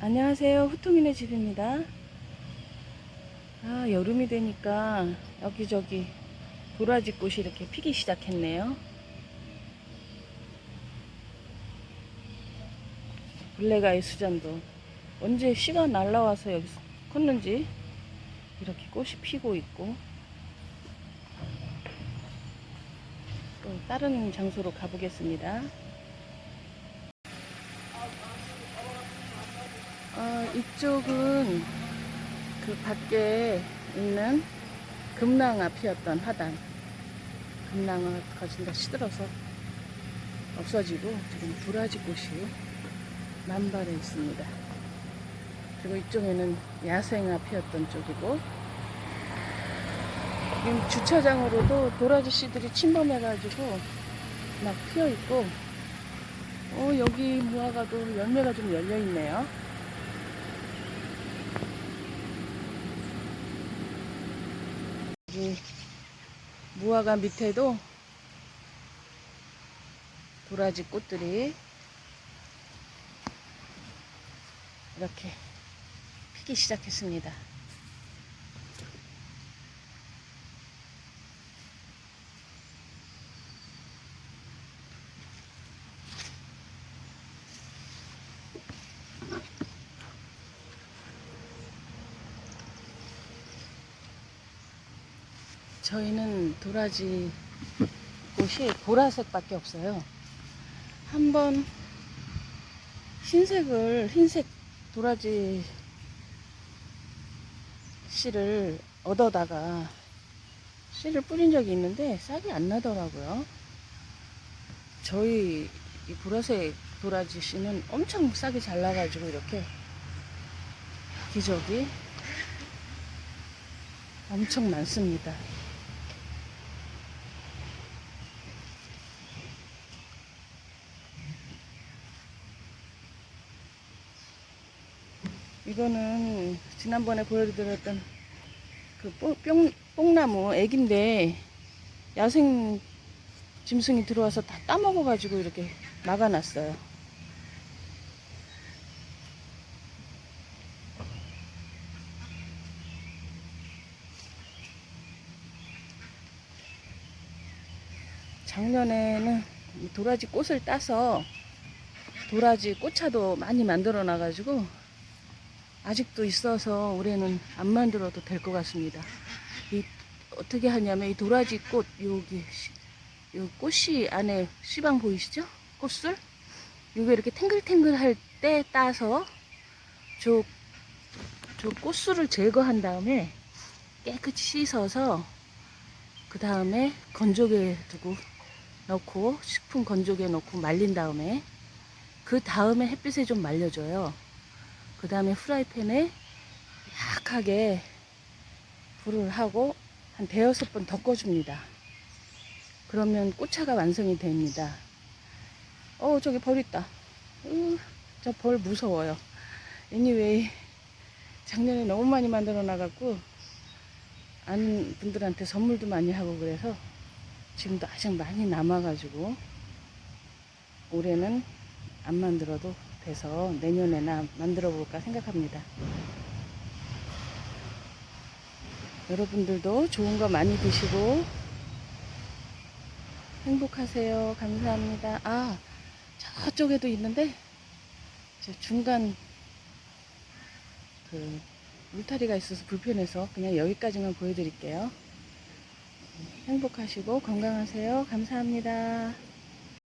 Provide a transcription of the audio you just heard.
안녕하세요. 후통이네 집입니다. 아, 여름이 되니까 여기저기 도라지 꽃이 이렇게 피기 시작했네요. 블랙아이 수잔도 언제 씨가 날라와서 여기서 컸는지 이렇게 꽃이 피고 있고 또 다른 장소로 가보겠습니다. 어, 이쪽은 그 밖에 있는 금낭아 피었던 화단. 금낭아가 거진 다 시들어서 없어지고 지금 도라지 꽃이 만발해 있습니다. 그리고 이쪽에는 야생아 피었던 쪽이고 지금 주차장으로도 도라지 씨들이 침범해가지고 막 피어 있고 어, 여기 무화과도 열매가 좀 열려 있네요. 여기 무화과 밑에도 도라지 꽃들이 이렇게 피기 시작했습니다. 저희는 도라지 꽃이 보라색밖에 없어요. 한번 흰색을 흰색 도라지 씨를 얻어다가 씨를 뿌린 적이 있는데 싹이 안 나더라고요. 저희 이 보라색 도라지 씨는 엄청 싹이 잘 나가지고 이렇게 기저귀 엄청 많습니다. 이거는 지난번에 보여드렸던 그 뽕, 뿅, 뽕나무 애기인데 야생 짐승이 들어와서 다 따먹어가지고 이렇게 막아놨어요. 작년에는 이 도라지 꽃을 따서 도라지 꽃차도 많이 만들어 놔가지고 아직도 있어서 올해는 안 만들어도 될 것 같습니다. 이 어떻게 하냐면 이 도라지 꽃 여기 시- 요 꽃이 안에 씨방 보이시죠? 꽃술? 이거 이렇게 탱글탱글할 때 따서 저, 저 꽃술을 제거한 다음에 깨끗이 씻어서 그 다음에 건조기에 두고 넣고 식품 건조기에 넣고 말린 다음에 그 다음에 햇빛에 좀 말려줘요. 그 다음에 프라이팬에 약하게 불을 하고 한 대여섯 번 덮어줍니다. 그러면 꽃차가 완성이 됩니다. 어, 저기 벌 있다. 저 벌 무서워요. 애니웨이, 작년에 너무 많이 만들어 놔갖고, 아는 분들한테 선물도 많이 하고 그래서, 지금도 아직 많이 남아가지고, 올해는 안 만들어도 돼서 내년에나 만들어 볼까 생각합니다. 여러분들도 좋은 거 많이 드시고 행복하세요. 감사합니다. 아, 저쪽에도 있는데 저 중간 그 울타리가 있어서 불편해서 그냥 여기까지만 보여드릴게요. 행복하시고 건강하세요. 감사합니다.